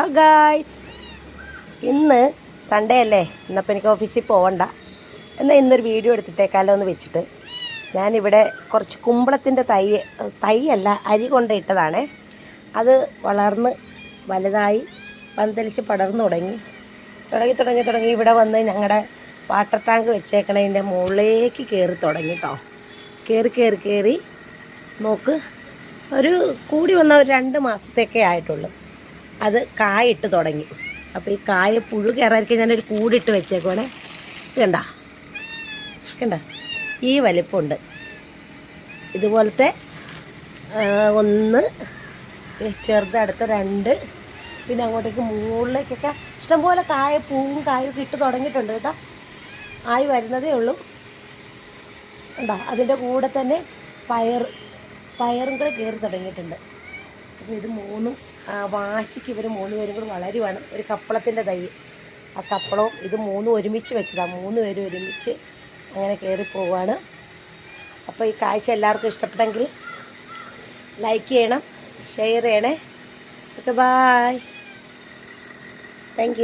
Hello guys ഇന്ന് Sunday അല്ലേ? ഇന്നപ്പോൾ എനിക്ക് ഓഫീസിൽ പോകണ്ട എന്നാൽ ഇന്നൊരു വീഡിയോ എടുത്തിട്ടേക്കാലോ എന്ന് വെച്ചിട്ട് ഞാനിവിടെ കുറച്ച് കുമ്പളത്തിന്റെ തൈ തൈയല്ല അരി കൊണ്ടിട്ടതാണേ. അത് വളർന്ന് വലുതായി പന്തലിച്ച് പടർന്നു തുടങ്ങി. തുടങ്ങി തുടങ്ങി തുടങ്ങി. ഇവിടെ വന്ന് ഞങ്ങളുടെ വാട്ടർ ടാങ്ക് വെച്ചേക്കണതിന്റെ മുകളിലേക്ക് കയറി തുടങ്ങി കേട്ടോ കയറി കയറി കയറി നോക്ക് ഒരു കൂടി വന്ന ഒരു രണ്ട് മാസത്തേക്കേ ആയിട്ടുള്ളൂ. അത് കായിട്ട് തുടങ്ങി. അപ്പോൾ ഈ കായ പുഴു കയറാതിരിക്കാൻ ഞാനൊരു കൂടിട്ട് വെച്ചേക്കുവാണേ. ഇത് കണ്ട. കണ്ട. ഈ വലിപ്പമുണ്ട് ഇതുപോലത്തെ ഒന്ന് ചെറുത് അടുത്ത രണ്ട് പിന്നെ അങ്ങോട്ടേക്ക് മുകളിലേക്കൊക്കെ ഇഷ്ടംപോലെ കായ പൂവും കായും ഒക്കെ ഇട്ട് തുടങ്ങിയിട്ടുണ്ട് കേട്ടോ. ആയി വരുന്നതേ ഉള്ളൂ. കണ്ടോ? അതിന്റെ കൂടെ തന്നെ പയർ പയറും കൂടെ കയറി തുടങ്ങിയിട്ടുണ്ട്. അപ്പോൾ ഇത് മൂന്നും വാശിക്ക് ഇവർ മൂന്ന് പേരും കൂടി വളരുവാണ് ഒരു കപ്പളത്തിന്റെ തൈ. ആ കപ്പളവും ഇത് മൂന്നും ഒരുമിച്ച് വെച്ചതാണ് മൂന്ന് പേരും ഒരുമിച്ച് അങ്ങനെ കയറി പോവാണ്. അപ്പോൾ ഈ കാഴ്ച എല്ലാവർക്കും ഇഷ്ടപ്പെട്ടെങ്കിൽ ലൈക്ക് ചെയ്യണം ഷെയർ ചെയ്യണേ. Okay bye thank